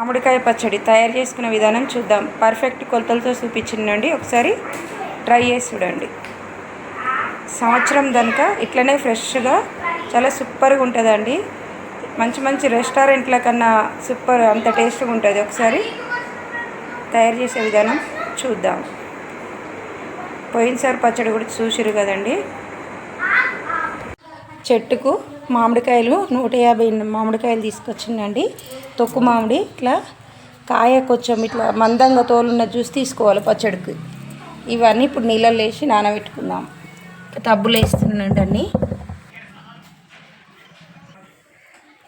మామిడికాయ పచ్చడి తయారు చేసుకునే విధానం చూద్దాం. పర్ఫెక్ట్ కొలతలతో చూపించిందండి ఒకసారి ట్రై చేసి చూడండి. సంవత్సరం కనుక ఇట్లనే ఫ్రెష్గా చాలా సూపర్గా ఉంటుందండి. మంచి మంచి రెస్టారెంట్ల కన్నా సూపర్ అంత టేస్ట్గా ఉంటుంది. ఒకసారి తయారు చేసే విధానం చూద్దాం. పోయినసారి పచ్చడి కూడా చూసిరు కదండి. చెట్టుకు మామిడికాయలు నూట యాభై మామిడికాయలు తీసుకొచ్చిందండి. తొక్కు మామిడి ఇట్లా కాయ కొంచెం ఇట్లా మందంగా తోలున్న జ్యూస్ తీసుకోవాలి పచ్చడికి. ఇవన్నీ ఇప్పుడు నీళ్ళల్లో వేసి నానబెట్టుకుందాం. టబ్బులు వేస్తున్నాండి అన్నీ.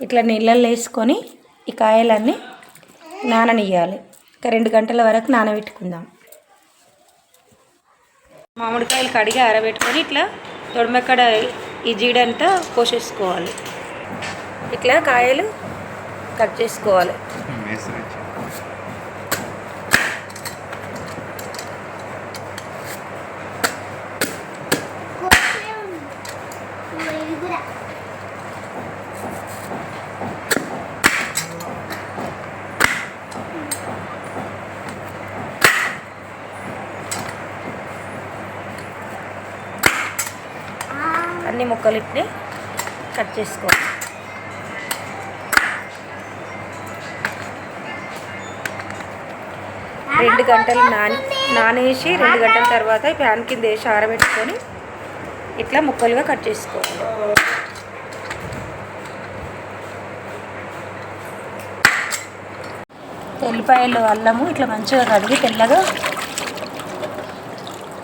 ఇట్లా నీళ్ళల్లో వేసుకొని ఈ కాయలన్నీ నాననియ్యాలి. ఒక రెండు గంటల వరకు నానబెట్టుకుందాం. మామిడికాయలు కడిగి ఆరబెట్టుకొని ఇట్లా తొడమెక్కడ ఈ జీడంతా పోసేసుకోవాలి. ఇట్లా కాయలు కట్ చేసుకోవాలి. ముక్కలిట్ని ముక్కలు కట్ చేసుకోవాలి. రెండు గంటలు నాని నానేసి రెండు గంటల తర్వాత ఈ ప్యాన్ కింద వేసి ఆరబెట్టుకొని ఇట్లా ముక్కలుగా కట్ చేసుకోవాలి. తెల్లిపాయలు అల్లము ఇట్లా మంచిగా కడిగి తెల్లగా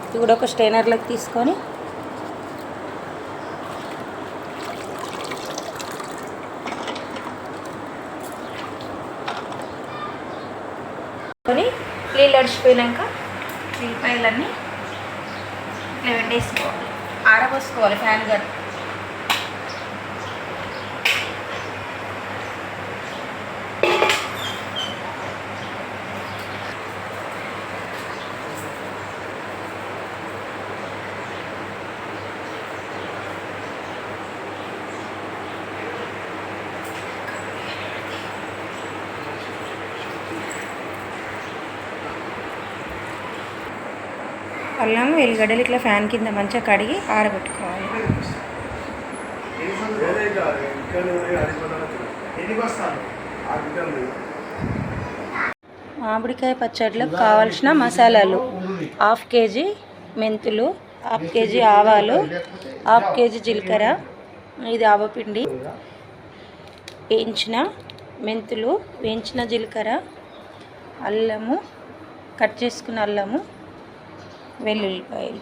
ఇది కూడా ఒక స్టైనర్లోకి తీసుకొని ఆరబోసుకోవాలి ఫ్యాన్ అల్లం వెల్లిగడ్డలు ఇట్లా ఫ్యాన్ కింద మంచిగా కడిగి ఆరబెట్టుకోవాలి. మామిడికాయ పచ్చడిలోకి కావాల్సిన మసాలాలు హాఫ్ కేజీ మెంతులు హాఫ్ కేజీ ఆవాలు హాఫ్ కేజీ జీలకర్ర ఇది ఆవపిండి వేయించిన మెంతులు వేయించిన జీలకర్ర అల్లము కట్ చేసుకున్న అల్లము వెల్లుల్లిపాయలు.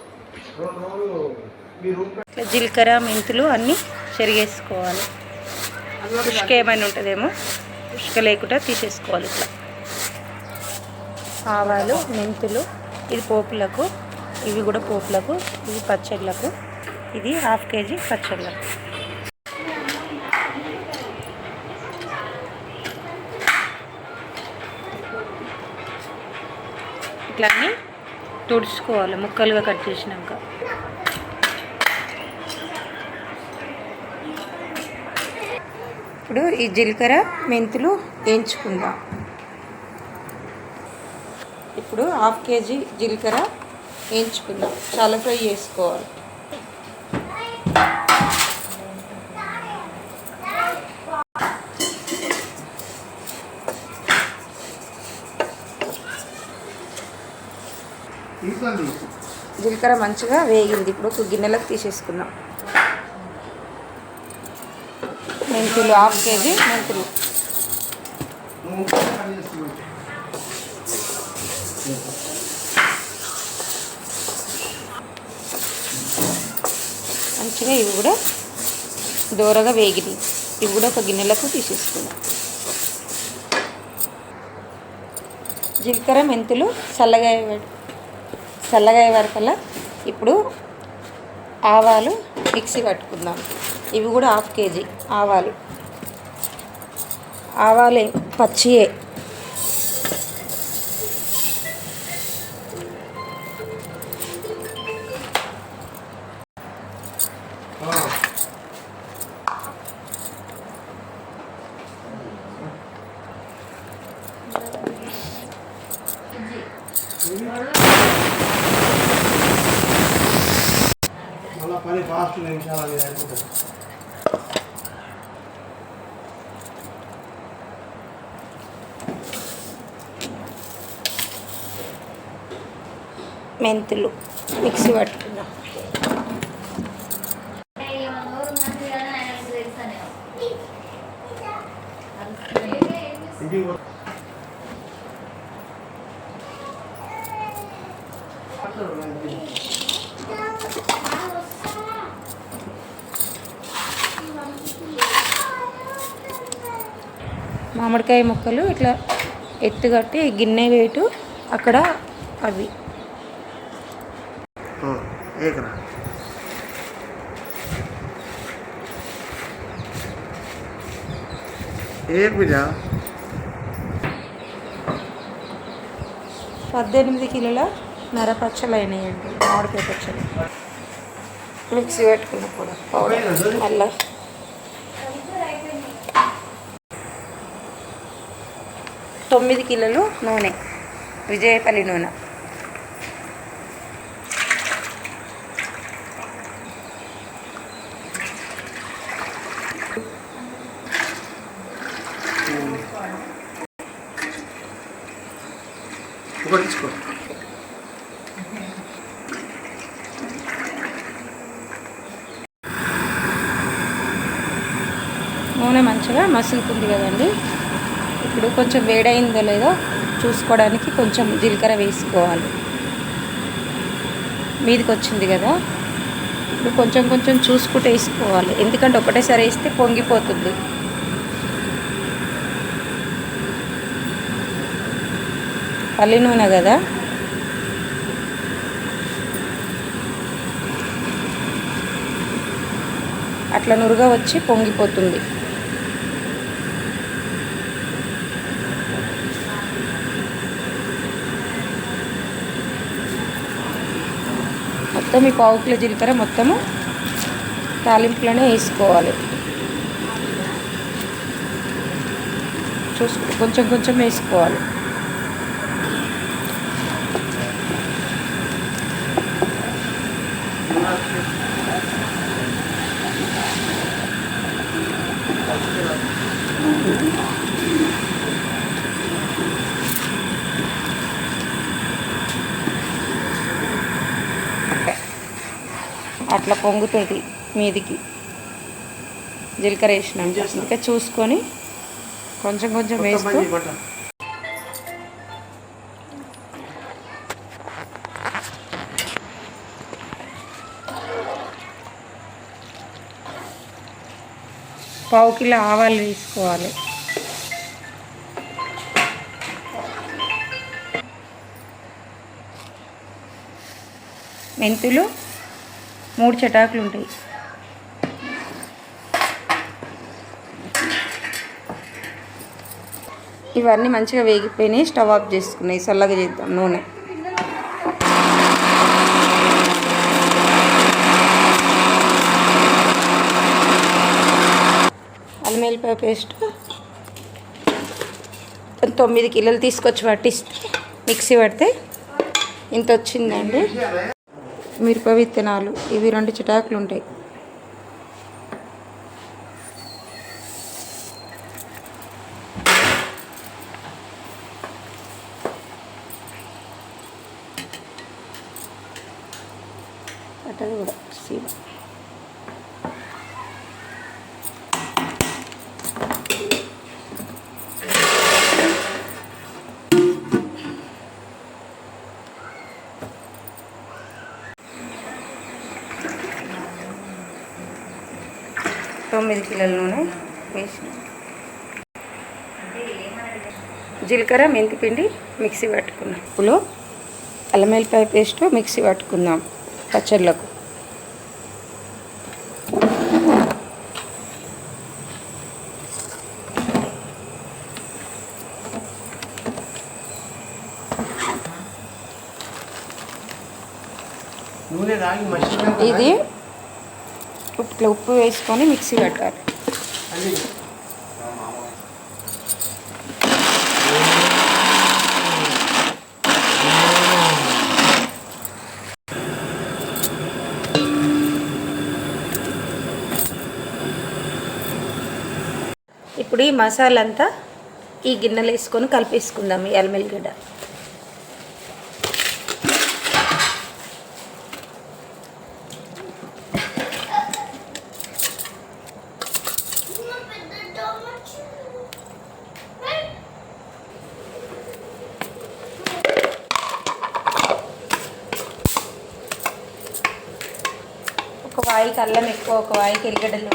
ఇట్లా జీలకర్ర మెంతులు అన్నీ చెరిగేసుకోవాలి. ఉష్క ఏమైనా ఉంటుందేమో ఉష్క లేకుండా తీసేసుకోవాలి ఇట్లా. ఆవాలు మెంతులు ఇది పోపులకు ఇవి కూడా పోపులకు ఇవి పచ్చళ్ళకు ఇది హాఫ్ కేజీ పచ్చళ్ళకు. ఇట్లా అన్నీ తుడుచుకోవాలి. ముక్కలుగా కట్ చేసినాక. ఇప్పుడు ఈ జీలకర్ర మెంతులు వేయించుకుందాం. ఇప్పుడు హాఫ్ కేజీ జీలకర్ర వేయించుకుందాం. చాలా ఫ్రై చేసుకోవాలి. జీలకర్ర మంచిగా వేగింది. ఇప్పుడు ఒక గిన్నెలకు తీసేసుకుందాం. మెంతులు హాఫ్ కేజీ మెంతులు. మంచిగా ఇవి కూడా దూరగా వేగినాయి. ఇవి కూడా ఒక గిన్నెలకు తీసేసుకుందాం. జీలకర్ర మెంతులు చల్లగా చల్లగా అయ్యే వరకల్లా ఇప్పుడు ఆవాలు మిక్సీ పట్టుకుందాం. ఇవి కూడా హాఫ్ కేజీ ఆవాలు. ఆవాలే పచ్చియే. మెంతులు మిక్సీ పట్టుకున్నాం. మామిడికాయ ముక్కలు ఇట్లా ఎత్తుగట్టి గిన్నె వేటు అక్కడ అవి. ఆ, ఏకరా एक भी जा పద్దెనిమిది కిలోల నరపచ్చలు అయినాయండి మామిడికాయ పచ్చలు మిక్సీ పెట్టుకున్న కూడా పౌడర్ అల్లం తొమ్మిది కిలోలు నూనె విజయపల్లి నూనె మంచిగా కదండి. ఇప్పుడు కొంచెం వేడైందో లేదో చూసుకోవడానికి కొంచెం జీలకర్ర వేసుకోవాలి. మీదికి వచ్చింది కదా. ఇప్పుడు కొంచెం కొంచెం చూసుకుంటూ వేసుకోవాలి. ఎందుకంటే ఒకటేసారి వేస్తే పొంగిపోతుంది. పల్లి నూనె కదా. అట్లా నురుగా వచ్చి పొంగిపోతుంది. మొత్తం ఈ పావు కిలో జీలకర్ర మొత్తము తాలింపులోనే వేసుకోవాలి. చూసుకో కొంచెం కొంచెం వేసుకోవాలి. అట్లా పొంగుతుంది మీదికి. జీలకర్ర వేసినాక ఇంకా చూసుకొని కొంచెం కొంచెం వేస్తూ పావు కిలో ఆవాలు వేసుకోవాలి మెంతులు మూడు చటాకులు ఉంటాయి. ఇవన్నీ మంచిగా వేగిపోయినాయి స్టవ్ ఆఫ్ చేసుకున్నాయి చల్లగా చేద్దాం నూనె. అల్లం వెల్లిపాయ పేస్ట్ తొమ్మిది కిలోలు తీసుకొచ్చి పట్టిస్తే. మిక్సీ పడితే ఇంత వచ్చిందండి. మిరప విత్తనాలు. ఇవి రెండు చిటాకులు ఉంటాయి అట్టది కూడా సీమ తొమ్మిది కిలోల నూనె వేసిన. జీలకర్ర మెంతిపిండి మిక్సీ పట్టుకున్నాం. ఇప్పుడు అల్లం వెల్లిపాయ పేస్ట్ మిక్సీ పట్టుకుందాం పచ్చళ్ళకు. ఇట్లా ఉప్పు వేసుకొని మిక్సీ పెట్టాలి ఇప్పుడు ఈ మసాలంతా ఈ గిన్నెలు వేసుకొని కలిపేసుకుందాం ఈ అల్మెల్లిగడ్డ ఎక్కువ ఒక వాయికి ఎల్లిగడ్డలు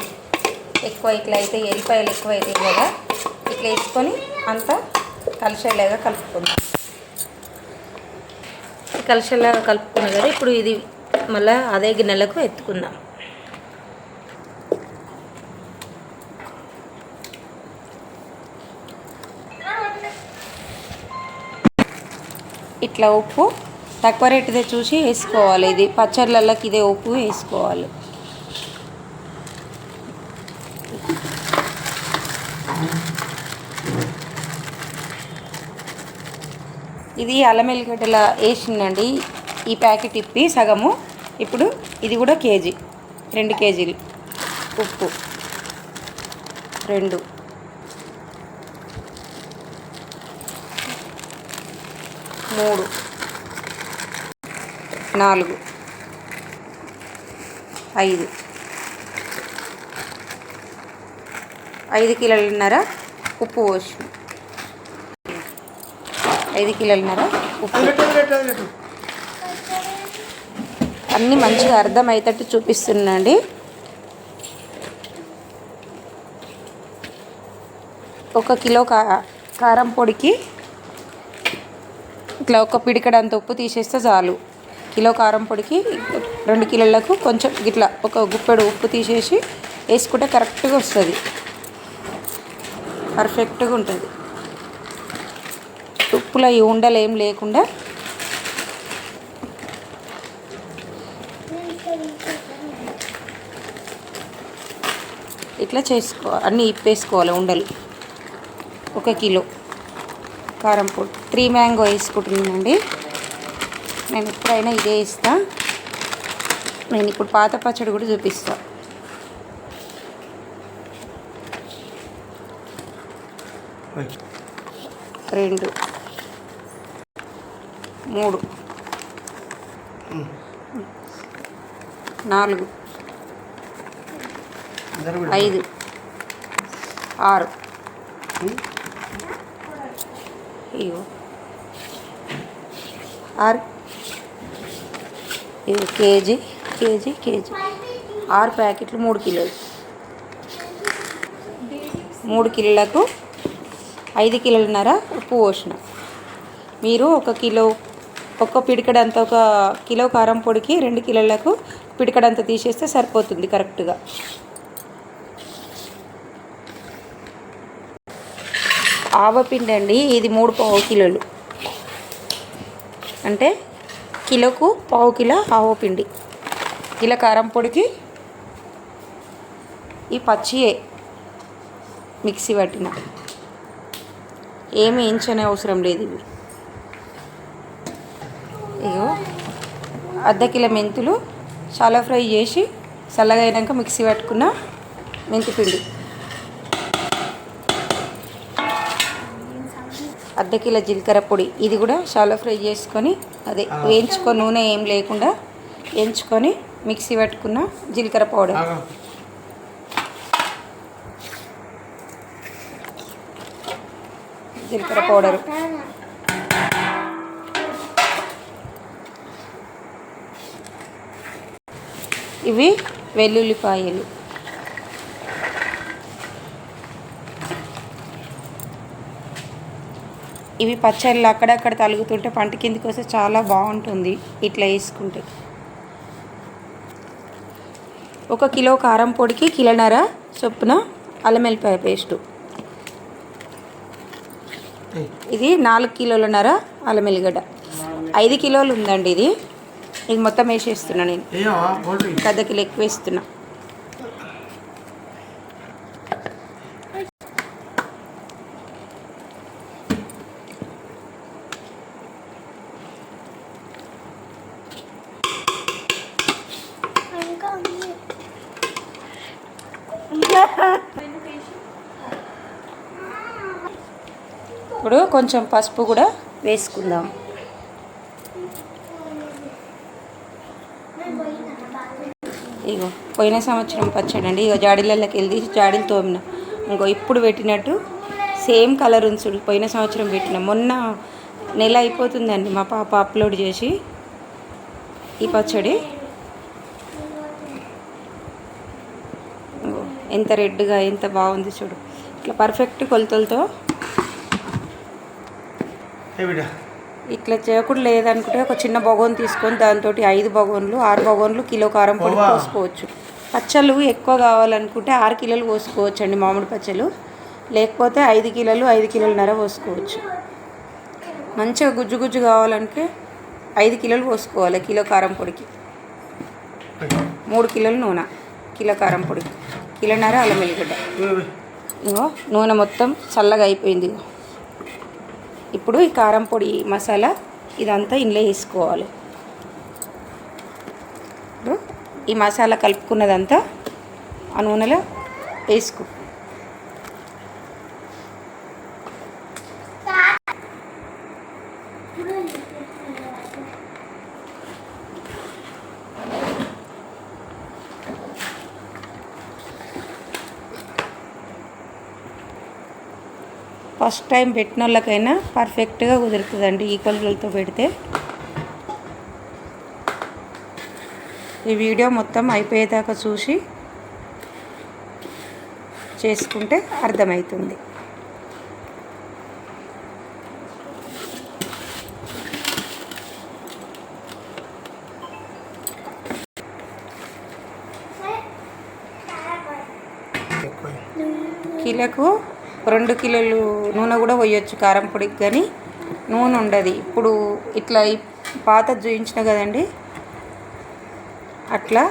ఎక్కువ ఇట్లా అయితే ఎల్లిపాయలు ఎక్కువ అయితే కదా. ఇట్లా వేసుకొని అంతా కలిసేలాగా కలుపుకుందాం కలిసేలాగా కలుపుకున్న కదా ఇప్పుడు ఇది మళ్ళీ అదే గిన్నెలకు ఎత్తుకుందాం. ఇట్లా ఉప్పు తక్కువ రేటుదే చూసి వేసుకోవాలి. ఇది పచ్చళ్ళకి ఇదే ఉప్పు వేసుకోవాలి. ఇది అల్లం ఎల్లిగడ్డల వేసిందండి ఈ ప్యాకెట్ ఇప్పి సగము. ఇప్పుడు ఇది కూడా కేజీ. రెండు కేజీలు. ఉప్పు. రెండు. మూడు. నాలుగు. ఐదు. ఐదు కిలోలున్నర ఉప్పు పోసి ఐదు కిలోలున్నర? ఉప్పు. అన్నీ మంచిగా అర్థమయ్యేటట్టు చూపిస్తున్నాండి. ఒక కిలో కా కారం పొడికి ఇట్లా ఒక పిడికడంత ఉప్పు తీసేస్తే చాలు. కిలో కారం పొడికి రెండు కిలోలకు కొంచెం ఇట్లా ఒక గుప్పెడు ఉప్పు తీసేసి వేసుకుంటే కరెక్ట్గా వస్తుంది. పర్ఫెక్ట్గా ఉంటుంది. ఉప్పులో ఈ ఉండలు ఏం లేకుండా ఇట్లా చేసుకో అన్నీ ఇప్పేసుకోవాలి ఉండలు. ఒక కిలో కారం పొడి. త్రీ మ్యాంగో వేసుకుంటున్నానండి. నేను ఎప్పుడైనా ఇదే ఇస్తా. నేను ఇప్పుడు పాత పచ్చడి కూడా చూపిస్తా. రెండు. మూడు. నాలుగు. ఐదు. ఆరు. ఇగో ఆరు. ఇవి కేజీ కేజీ కేజీ. ఆరు ప్యాకెట్లు మూడు కిలోలు. మూడు కిలోలకు ఐదు కిలోలున్నర ఉప్పు పోసిన. మీరు ఒక కిలో ఒక్క పిడికడంత ఒక కిలో కారం పొడికి రెండు కిలోలకు పిడికడంత తీసేస్తే సరిపోతుంది కరెక్ట్గా. ఆవపిండి అండి ఇది మూడు పావు కిలోలు. అంటే కిలోకు పావు కిలో ఆవపిండి కిలో కారం పొడికి ఈ పచ్చియే మిక్సీ పట్టిన. ఏమి వేయించనే అవసరం లేదు ఇవి ఇగో అర్ధ కిలో మెంతులు చాలా ఫ్రై చేసి చల్లగా అయినాక మిక్సీ పట్టుకున్న మెంతి పిండి. అర్ధ కిలో జీలకర్ర పొడి ఇది కూడా చాలా ఫ్రై చేసుకొని అదే వేయించుకొని నూనె ఏం లేకుండా వేయించుకొని మిక్సీ పట్టుకున్న జీలకర్ర పౌడర్. జీలకర్ర పౌడరు. ఇవి వెల్లుల్లిపాయలు. ఇవి పచ్చళ్ళు అక్కడక్కడ తలుగుతుంటే పంట కిందికి వస్తే చాలా బాగుంటుంది ఇట్లా వేసుకుంటే. ఒక కిలో కారం పొడికి కిలోన్నర చొప్పున అల్లం వెల్లిపాయ పేస్టు. ఇది నాలుగు కిలోలన్నర అల్లం ఎల్లిగడ్డ ఐదు కిలోలు ఉందండి ఇది. ఇది మొత్తం వేసేస్తున్నా నేను. ఏయవా పోటీ పెద్ద కిలో ఎక్కువ వేస్తున్నా. ఇప్పుడు కొంచెం పసుపు కూడా వేసుకుందాం. ఇగో పోయిన సంవత్సరం పచ్చడి అండి ఇగో జాడీలలోకి వెళ్ళి జాడీలు తోమిన. ఇంకో ఇప్పుడు పెట్టినట్టు సేమ్ కలర్ ఉంచుడు పోయిన సంవత్సరం పెట్టిన. మొన్న నెల అయిపోతుందండి మా పాప అప్లోడ్ చేసి ఈ పచ్చడి. ఎంత రెడ్గా ఎంత బాగుంది చూడు. ఇట్లా పర్ఫెక్ట్ కొలతలతో ఏ ఇట్లా చేయకుండా లేదనుకుంటే ఒక చిన్న బొగోన్ తీసుకొని దాంతో ఐదు బొగోన్లు ఆరు బొగోన్లు కిలో కారం పొడి. పోసుకోవచ్చు. పచ్చళ్ళు ఎక్కువ కావాలనుకుంటే ఆరు కిలోలు పోసుకోవచ్చు అండి మామిడి పచ్చళ్ళు. లేకపోతే ఐదు కిలోలు ఐదు కిలోలన్నర పోసుకోవచ్చు. మంచిగా గుజ్జు గుజ్జు కావాలంటే ఐదు కిలోలు పోసుకోవాలి కిలో కారం పొడికి. మూడు కిలోలు నూనె కిలో కారం పొడికి కిలోన్నర అల్లం వెల్లిగడ్డ. ఇగో నూనె మొత్తం చల్లగా అయిపోయింది. ఇప్పుడు ఈ కారం పొడి మసాలా ఇదంతా ఇందులో వేసుకోవాలి. ఈ మసాలా కలుపుకున్నదంతా ఆ నూనెలో వేసుకో ఫస్ట్ టైం పెట్టిన వాళ్ళకైనా పర్ఫెక్ట్గా కుదురుతుందండి ఈ కొలతలతో పెడితే. ఈ వీడియో మొత్తం అయిపోయేదాకా చూసి చేసుకుంటే అర్థమవుతుంది కిలోకు రెండు కిలోలు నూనె కూడా పోయొచ్చు కారం పొడికి కానీ. నూనె ఉండదు. ఇప్పుడు ఇట్లా పాత చూయించిన కదండి? అట్లా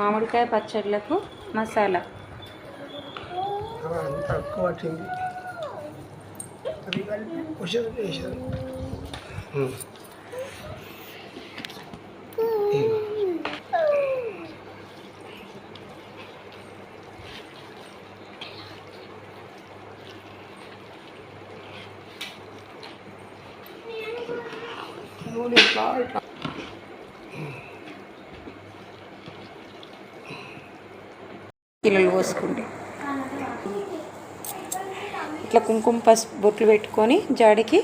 మామిడికాయ పచ్చళ్ళకు మసాలా. తక్కువ పట్టింది అది కలిపి పుషప్ చేశాను నూనె ఇట్లా ఇట్లా పిల్లలు పోసుకుంటే. ఇట్లా కుంకుమ పసుపు బొట్లు పెట్టుకొని జాడికి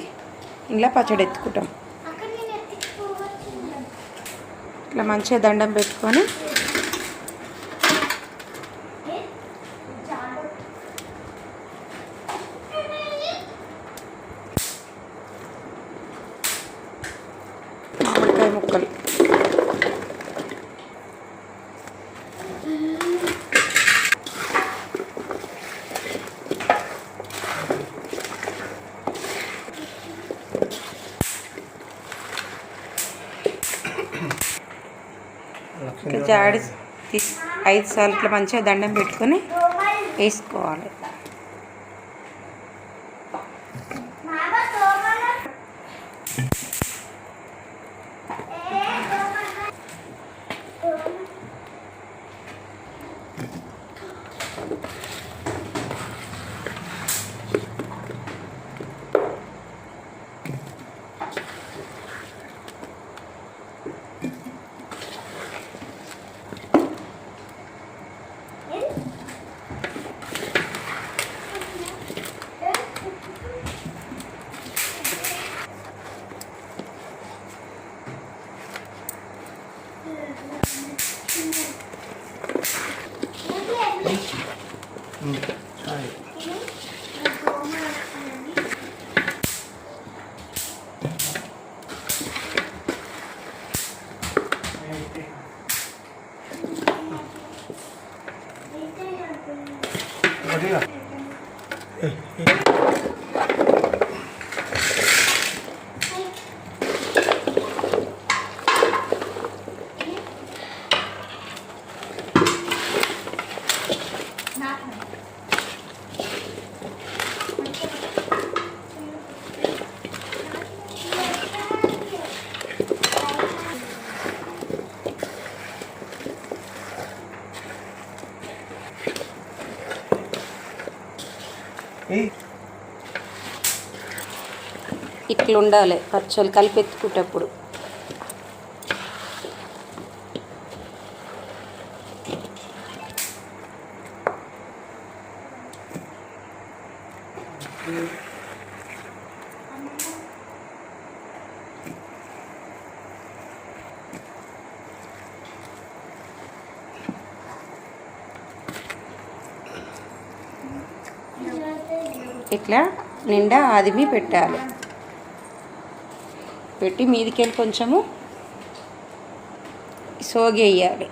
ఇలా పచ్చడి ఎత్తుకుంటాం. ఇట్లా మంచిగా దండం పెట్టుకొని మామిడికాయ ముక్కలు ఇట్లా జాడి తీసి ఐదు సార్లు ఇట్లా మంచిగా దండం పెట్టుకొని వేసుకోవాలి. はい。ఇట్లుండాలి ఖర్చులు కలిపెత్తుకునేటప్పుడు పచ్చళ్ళు కలిపెత్తుకుంటప్పుడు ఇట్లా నిండా ఆదిమి పెట్టాలి. పెట్టి మీదికెళ్ళి కొంచెము సోగేయాలి.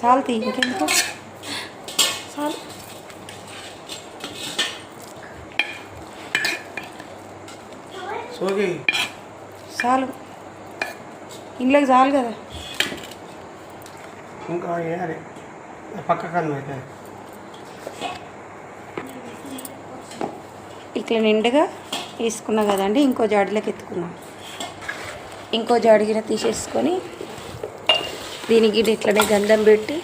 సాల్తీ ఇంకెందుకు? చాలు. ఇంట్లోకి చాలు కదా. ఇంకా వేయాలి. పక్క కన్ను అయితే. ఇట్లా నిండుగా తీసుకున్నా కదండి ఇంకో జాడీలోకి ఎత్తుకున్నాం ఇంకో జాడిగిన తీసేసుకొని దీనికి ఇట్లనే గంధం పెట్టి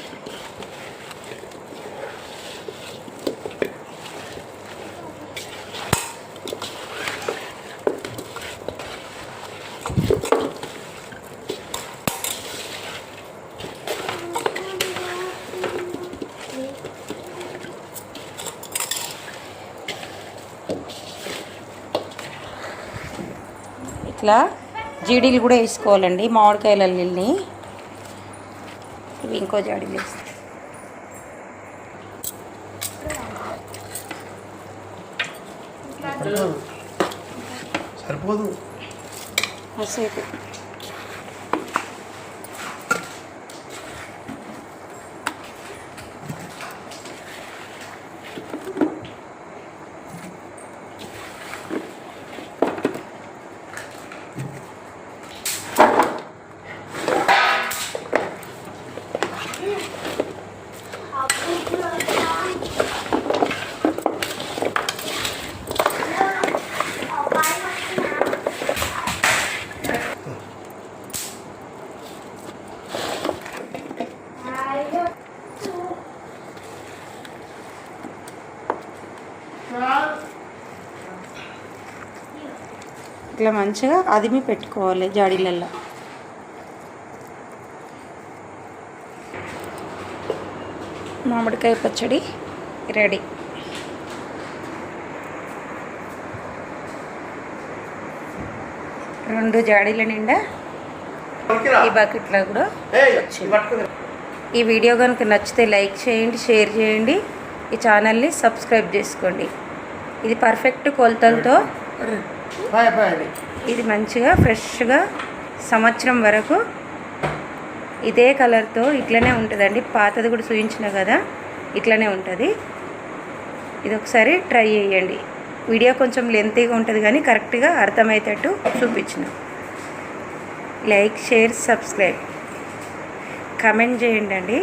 ఇట్లా జీడీలు కూడా వేసుకోవాలండి మామిడికాయల నీళ్ళని ఇవి ఇంకో జాడీలు వేస్తాం. సరిపోదు. ఇట్లా మంచిగా అదిమి పెట్టుకోవాలి జాడీలల్లో. మామిడికాయ పచ్చడి రెడీ. రెండు జాడీల నిండా ఈ బకెట్లో కూడా వచ్చింది. ఈ వీడియో కనుక నచ్చితే లైక్ చేయండి షేర్ చేయండి. ఈ ఛానల్ని సబ్స్క్రైబ్ చేసుకోండి. ఇది పర్ఫెక్ట్ కొలతలతో ఇది మంచిగా ఫ్రెష్గా సంవత్సరం వరకు ఇదే కలర్తో ఇట్లనే ఉంటుందండి. పాతది కూడా చూపించిన కదా ఇట్లనే ఉంటుంది. ఇది ఒకసారి ట్రై చేయండి. వీడియో కొంచెం లెంతీగా ఉంటుంది కానీ కరెక్ట్గా అర్థమయ్యేటట్టు చూపించిన. Like share subscribe. కమెంట్ చేయండి అండి